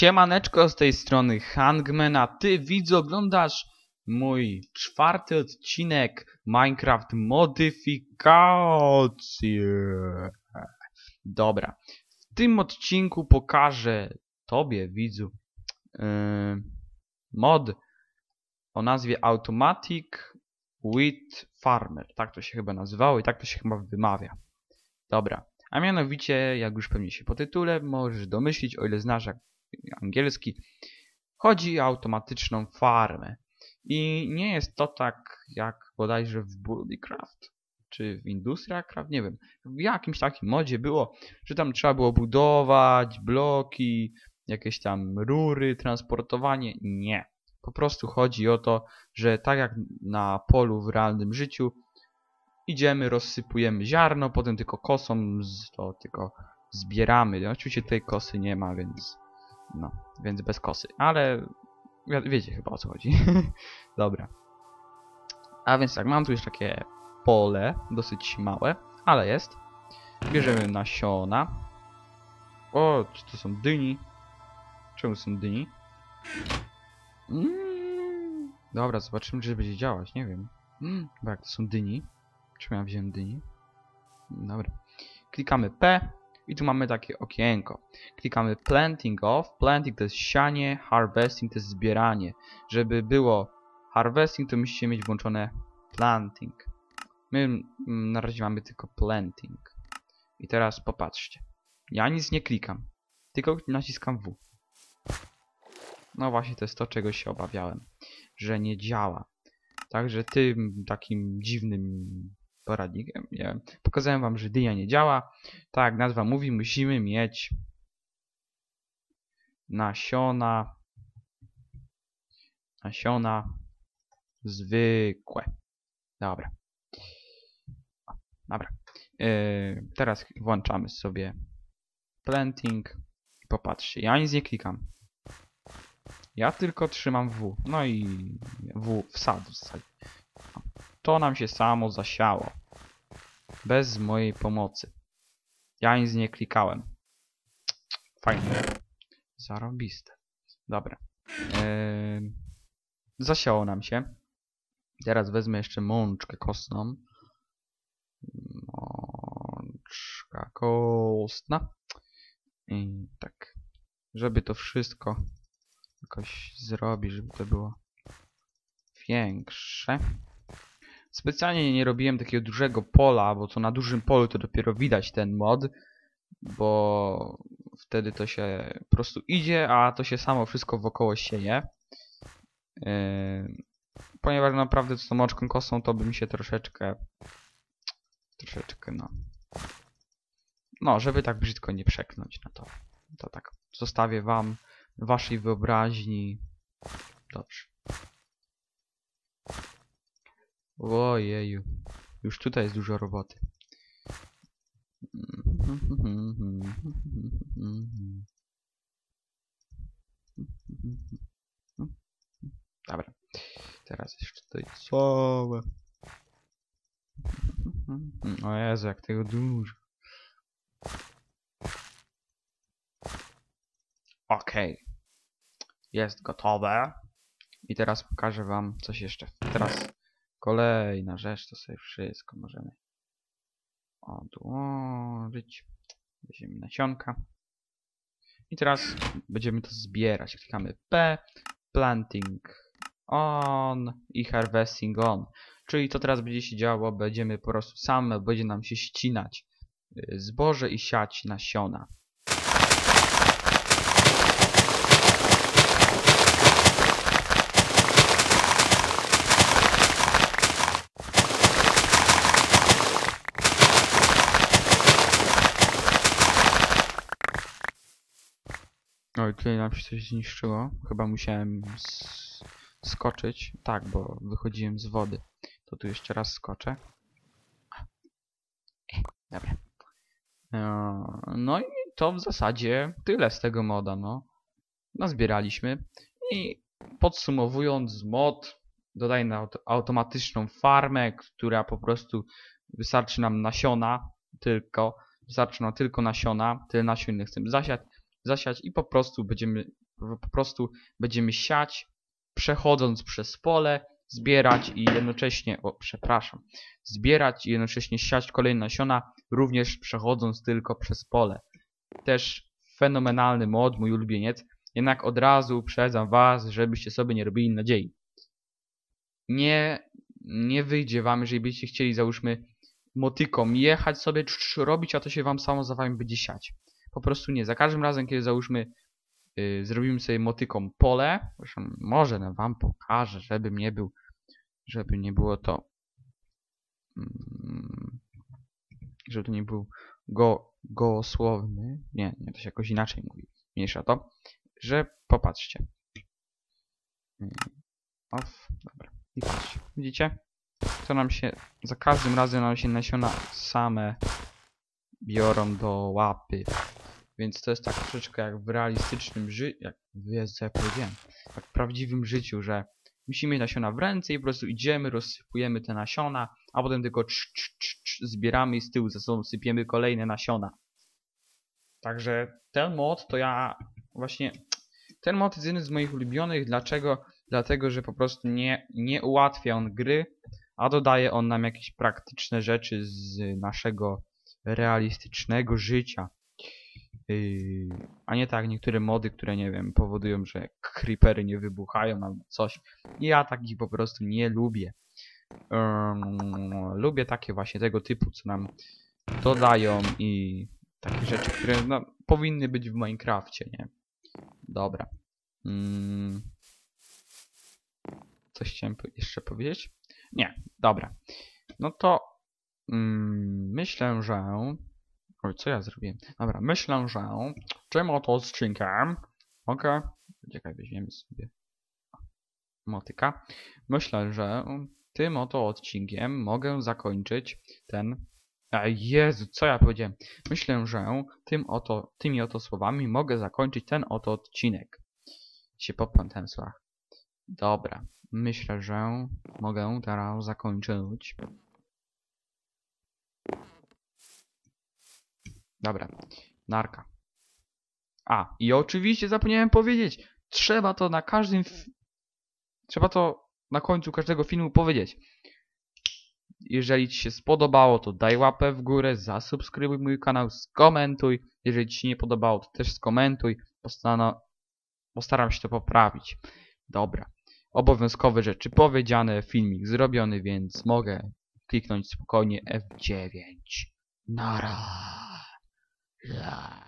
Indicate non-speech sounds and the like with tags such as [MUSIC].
Siemaneczko z tej strony Hangman, a ty widz oglądasz mój czwarty odcinek Minecraft Modyfikacje. Dobra, w tym odcinku pokażę tobie widzu yy, mod o nazwie Automatic Wheat Farmer. Tak to się chyba nazywało i tak to się chyba wymawia. Dobra, a mianowicie, jak już pewnie się po tytule możesz domyślić, o ile znasz angielski, chodzi o automatyczną farmę. I nie jest to tak jak bodajże w Buildcraft, czy w Industriacraft, nie wiem. W jakimś takim modzie było, że tam trzeba było budować bloki, jakieś tam rury, transportowanie. Nie. Po prostu chodzi o to, że tak jak na polu w realnym życiu, idziemy, rozsypujemy ziarno, potem tylko kosą z, to tylko zbieramy. No, oczywiście tej kosy nie ma, więc no, więc bez kosy. Ale wi wiecie chyba o co chodzi. [LAUGHS] Dobra. A więc tak, mam tu już takie pole, dosyć małe, ale jest. Bierzemy nasiona. O, czy to są dyni? Czemu są dyni? Mm. Dobra, zobaczymy, czy będzie działać, nie wiem. Mm. Jak to są dyni. Czemu ja wziąłem dyni? Dobra. Klikamy P i tu mamy takie okienko. Klikamy planting off. Planting to jest sianie, harvesting to jest zbieranie. Żeby było harvesting to musicie mieć włączone planting. My mm, na razie mamy tylko planting. I teraz popatrzcie. Ja nic nie klikam. Tylko naciskam W. No właśnie to jest to czego się obawiałem. Że nie działa. Także tym takim dziwnym poradnikiem. Nie. Pokazałem wam, że dynia nie działa. Tak, nazwa mówi, musimy mieć nasiona nasiona zwykłe. Dobra. Dobra. Yy, teraz włączamy sobie planting. Popatrzcie, ja nic nie klikam. Ja tylko trzymam W. No i W wsad w zasadzie. To nam się samo zasiało. Bez mojej pomocy. Ja nic nie klikałem. Fajnie. Zarobiste. Dobra. Zasiało nam się. Teraz wezmę jeszcze mączkę kostną. Mączka kostna. I tak. Żeby to wszystko jakoś zrobić, żeby to było większe. Specjalnie nie robiłem takiego dużego pola, bo to na dużym polu to dopiero widać ten mod, bo wtedy to się po prostu idzie, a to się samo wszystko wokoło sieje. Yy, ponieważ naprawdę z tą moczką kosą to by mi się troszeczkę troszeczkę no no, żeby tak brzydko nie przeknąć na to. To tak zostawię wam waszej wyobraźni. Dobrze. Ojeju. Już tutaj jest dużo roboty. Dobra. Teraz jeszcze tutaj całe. O Jezu, jak tego dużo. Okej. Okay. Jest gotowe. I teraz pokażę wam coś jeszcze. Teraz Kolejna rzecz, to sobie wszystko możemy odłożyć. Weźmiemy nasionka. I teraz będziemy to zbierać. Klikamy P, planting on i harvesting on. Czyli to teraz będzie się działo, będziemy po prostu same, będzie nam się ścinać y, zboże i siać nasiona. Oj, tutaj nam się coś zniszczyło. Chyba musiałem skoczyć. Tak, bo wychodziłem z wody. To tu jeszcze raz skoczę. Dobra. E, no i to w zasadzie tyle z tego moda, no. Nazbieraliśmy. I podsumowując mod, dodaję na automatyczną farmę, która po prostu wystarczy nam nasiona tylko. Wystarczy nam tylko nasiona. Tyle nasion chcemy zasiać zasiać i po prostu będziemy Po prostu będziemy siać, przechodząc przez pole, zbierać i jednocześnie, o przepraszam, zbierać i jednocześnie siać kolejne nasiona, również przechodząc tylko przez pole. Też fenomenalny mod, mój ulubieniec, jednak od razu uprzedzam was, żebyście sobie nie robili nadziei. Nie, nie wyjdzie wam, jeżeli chcieli, załóżmy, motyką jechać sobie, robić, a to się wam samo za wami będzie siać. Po prostu nie. Za każdym razem, kiedy załóżmy, yy, zrobimy sobie motyką pole, może no, wam pokażę, żeby nie był, żeby nie było to, mm, żeby to nie był go, gołosłowny, nie, nie, to się jakoś inaczej mówi, mniejsza to, że popatrzcie. Yy, Off, dobra. I patrzcie, widzicie? To nam się, za każdym razem nam się nasiona same biorą do łapy. Więc to jest tak troszeczkę jak w realistycznym życiu, jak wiesz co ja powiedziałem, jak w prawdziwym życiu, że musimy mieć nasiona w ręce i po prostu idziemy, rozsypujemy te nasiona, a potem tylko cz, cz, cz, cz, zbieramy i z tyłu za sobą sypiemy kolejne nasiona. Także ten mod to ja właśnie, ten mod jest jeden z moich ulubionych, dlaczego? Dlatego, że po prostu nie, nie ułatwia on gry, a dodaje on nam jakieś praktyczne rzeczy z naszego realistycznego życia. A nie tak niektóre mody, które nie wiem, powodują, że creepery nie wybuchają albo coś. Ja takich po prostu nie lubię. Ym, lubię takie właśnie tego typu, co nam dodają i takie rzeczy, które no, powinny być w Minecrafcie, nie? Dobra. Ym, coś chciałem jeszcze powiedzieć? Nie, dobra. No to mm, myślę, że... Oj, co ja zrobiłem? Dobra, myślę, że tym oto odcinkiem mogę... Czekaj, weźmiemy sobie motyka. Myślę, że tym oto odcinkiem mogę zakończyć ten... Jezu, co ja powiedziałem? Myślę, że tym oto, tymi oto słowami mogę zakończyć ten oto odcinek. Się popętam w słowach. Dobra, myślę, że mogę teraz zakończyć. Dobra, narka. A, i oczywiście zapomniałem powiedzieć, trzeba to na każdym... Trzeba to na końcu każdego filmu powiedzieć. Jeżeli Ci się spodobało, to daj łapę w górę, zasubskrybuj mój kanał, skomentuj. Jeżeli Ci się nie podobało, to też skomentuj. Postano... Postaram się to poprawić. Dobra. Obowiązkowe rzeczy powiedziane, filmik zrobiony, więc mogę kliknąć spokojnie F9. Nara. Yeah.